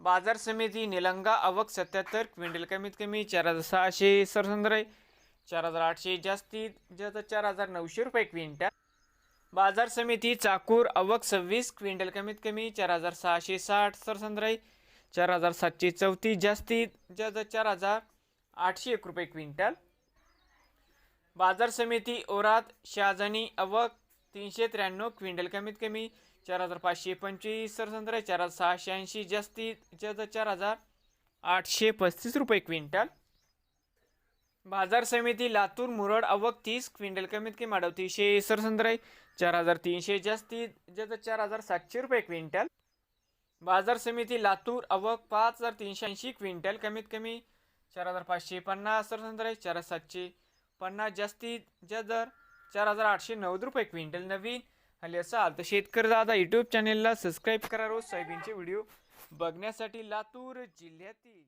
बाजार समिती निलंगा आवक सत्याहत्तर क्विंटल कमीत कमी चार हजार सहाशे सरसंद्र चार हजार आठशे जास्तीत जास्त चार हजार नऊशे रुपये क्विंटल. बाजार समिती चाकूर आवक सव्वीस क्विंटल कमीत कमी चार हजार सहाशे साठ सरसंद्र चार हजार सातशे चौतीस जास्तीत जास्त चार हजार आठशे एक रुपये क्विंटल. बाजार समिती ओरात शहाजनी आवक तीनशे त्र्याण्णव क्विंटल कमीत कमी चार हजार पाचशे पंचवीस सरसंत्र चार हजार सहाशे ऐंशी जास्तीत जास्त चार हजार आठशे पस्तीस रुपये क्विंटल. बाजार समिती लातूर मुरड अवक तीस क्विंटल कमीत कमी अडतीसशे सरसंत्र चार हजार तीनशे जास्तीत जास्त चार हजार सातशे रुपये क्विंटल. बाजार समिती लातूर अवक पाच हजार तीनशे ऐंशी क्विंटल कमीत कमी चार हजार पाचशे पन्नास सरसंत्र चार हजार सातशे पन्नास जास्तीत जास्त दर चार हजार आठशे नव्वद रुपये क्विंटल नवीन. आले असाल तर शेतकरी दादा यूट्यूब चॅनेलला सबस्क्राईब करा रोज सोयाबीनचे व्हिडिओ बघण्यासाठी लातूर जिल्ह्यातील.